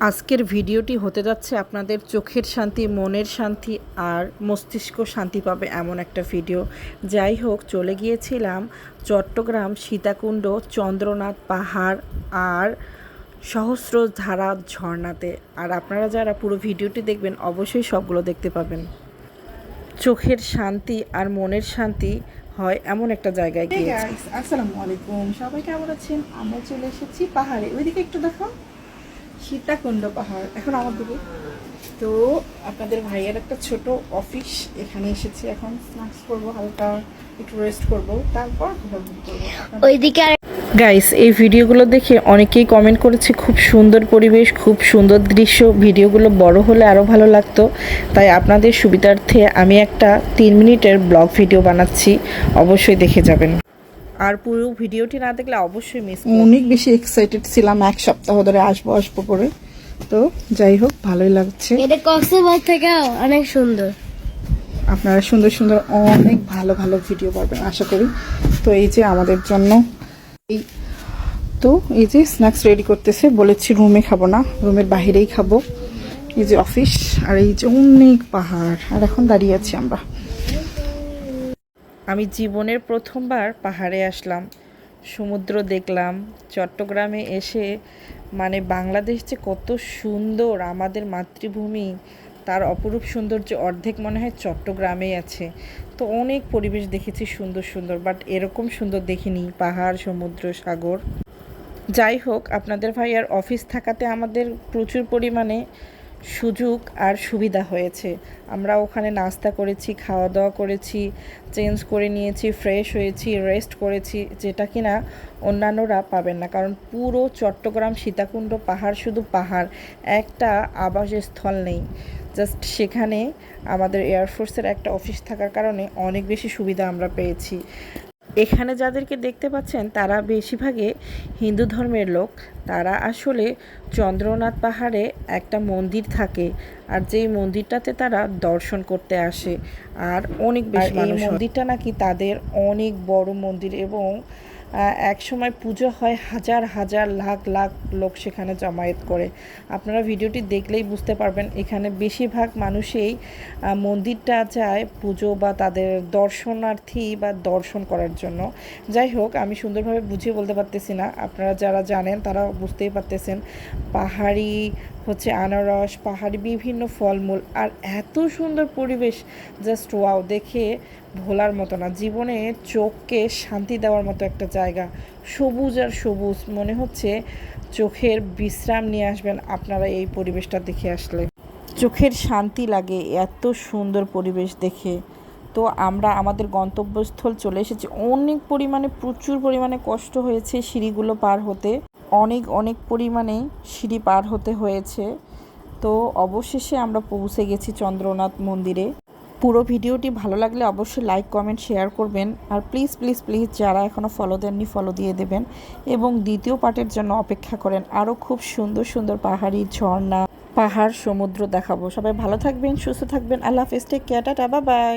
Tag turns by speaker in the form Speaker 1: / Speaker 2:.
Speaker 1: আজকের ভিডিওটি হতে যাচ্ছে আপনাদের চোখের শান্তি মনের শান্তি আর মস্তিষ্ক শান্তি পাবে এমন একটা ভিডিও। যাই হোক চলে গিয়েছিলাম চট্টগ্রাম সীতাকুণ্ড চন্দ্রনাথ পাহাড় আর সহস্র ধারা ঝর্ণাতে। আর আপনারা যারা পুরো ভিডিওটি দেখবেন অবশ্যই সবগুলো দেখতে পাবেন। চোখের শান্তি আর মনের শান্তি হয় এমন একটা জায়গায়
Speaker 2: guys, আসসালামু আলাইকুম। সবাই কেমন আছেন? আমরা চলে এসেছি পাহাড়ে। ওইদিকে একটু দেখো সীতাকুণ্ড পাহাড় এখন আমার দিকে। তো আপনাদের ভাইয়ের একটা ছোট অফিস এখানে এসেছি এখন। স্ন্যাক্স করব হালকা একটু রেস্ট করব তারপর ঘোরাঘুরি করব
Speaker 3: ওইদিকে আর
Speaker 1: গাইস এই ভিডিওগুলো দেখে অনেকেই কমেন্ট করেছে খুব সুন্দর পরিবেশ খুব সুন্দর দৃশ্য। ভিডিওগুলো বড় হলে আরও ভালো লাগতো। তাই আপনাদের সুবিধার্থে আমি একটা তিন মিনিটের ব্লগ ভিডিও বানাচ্ছি। অবশ্যই দেখে যাবেন। আর পুরো ভিডিওটি না দেখলে অবশ্যই মিস
Speaker 2: অনেক বেশি এক্সাইটেড ছিলাম এক সপ্তাহ ধরে আসব আসব করে। তো যাই হোক ভালোই লাগছে।
Speaker 3: এটা কক্সবাজার থেকে অনেক সুন্দর।
Speaker 2: আপনারা সুন্দর সুন্দর অনেক ভালো ভালো ভিডিও পাবেন আশা করি। তো এই যে আমাদের জন্য এই তো এই যে স্ন্যাক্স রেডি করতেছে বলেছি রুমে খাব না রুমের বাইরেই খাব। এই যে অফিস আর এই যে অনেক পাহাড় আর এখন দাঁড়িয়ে আছি আমরা।
Speaker 1: আমি জীবনের প্রথমবার পাহাড়ে আসলাম। সমুদ্র দেখলাম, চট্টগ্রামে এসে মানে বাংলাদেশ যে কত সুন্দর আমাদের মাতৃভূমি, তার অপরূপ সৌন্দর্য অর্ধেক মনে হয় চট্টগ্রামেই আছে। তো অনেক পরিবেশ দেখেছি সুন্দর সুন্দর বাট এরকম সুন্দর দেখিনি, পাহাড়, সমুদ্র, সাগর। যাই হোক, আপনাদের ভাইয়ার অফিস থাকাতে আমাদের প্রচুর পরিমাণে সুযোগ আর সুবিধা হয়েছে। আমরা ওখানে নাস্তা করেছি খাওয়া দাওয়া করেছি, চেঞ্জ করে নিয়েছি, ফ্রেশ হয়েছি, রেস্ট করেছি, যেটা কিনা অন্যান্যরা পাবেন না। কারণ পুরো চট্টগ্রাম সীতাকুণ্ড পাহাড় শুধু পাহাড়, একটা আবাসস্থল নেই। জাস্ট সেখানে আমাদের এয়ারফোর্সের একটা অফিস থাকার কারণে অনেক বেশি সুবিধা আমরা পেয়েছি। এখানে যাদেরকে দেখতে পাচ্ছেন তারা বেশিরভাগে হিন্দু ধর্মের লোক। তারা আসলে চন্দ্রনাথ পাহাড়ে একটা মন্দির থাকে আর যেই মন্দিরটাতে তারা দর্শন করতে আসে। আর অনেক বেশি এই মন্দিরটা নাকি তাদের অনেক বড় মন্দির এবং এক সময় পুজো হয় হাজার হাজার লাখ লাখ লোক সেখানে জমায়েত করে। আপনারা ভিডিওটি দেখলেই বুঝতে পারবেন, এখানে বেশিরভাগ মানুষেই মন্দিরটা যায় পুজো বা তাদের দর্শনার্থী বা দর্শন করার জন্য। যাই হোক, আমি সুন্দরভাবে বুঝিয়ে বলতে পারতেছি না। আপনারা যারা জানেন তারা বুঝতেই পারতেছেন। পাহাড়ি হচ্ছে আনারস, পাহাড়ি বিভিন্ন ফলমূল আর এত সুন্দর পরিবেশ। জাস্ট ওয়াও দেখে ভোলার মতো না, জীবনে চোখকে শান্তি দেওয়ার মতো একটা জায়গা। সবুজ আর সবুজ, মনে হচ্ছে চোখের বিশ্রাম নিয়ে আসবেন আপনারা এই পরিবেশটা দেখে আসলে। চোখের শান্তি লাগে, এত সুন্দর পরিবেশ দেখে। তো আমরা, আমাদের গন্তব্যস্থল চলে এসেছি। অনেক পরিমাণে, প্রচুর পরিমাণে কষ্ট হয়েছে সিঁড়িগুলো পার হতে। অনেক অনেক পরিমাণে সিঁড়ি পার হতে হয়েছে। তো অবশেষে আমরা পৌঁছে গেছি চন্দ্রনাথ মন্দিরে। পুরো ভিডিওটি ভালো লাগলে অবশ্যই লাইক কমেন্ট শেয়ার করবেন। আর প্লিজ প্লিজ প্লিজ যারা এখনও ফলো দেননি ফলো দিয়ে দেবেন। এবং দ্বিতীয় পার্টের জন্য অপেক্ষা করেন আরও খুব সুন্দর সুন্দর পাহাড়ি ঝর্ণা, পাহাড়, সমুদ্র দেখাবো। সবাই ভালো থাকবেন, সুস্থ থাকবেন। আল্লাহ হাফেজ টেক কেয়ার বাই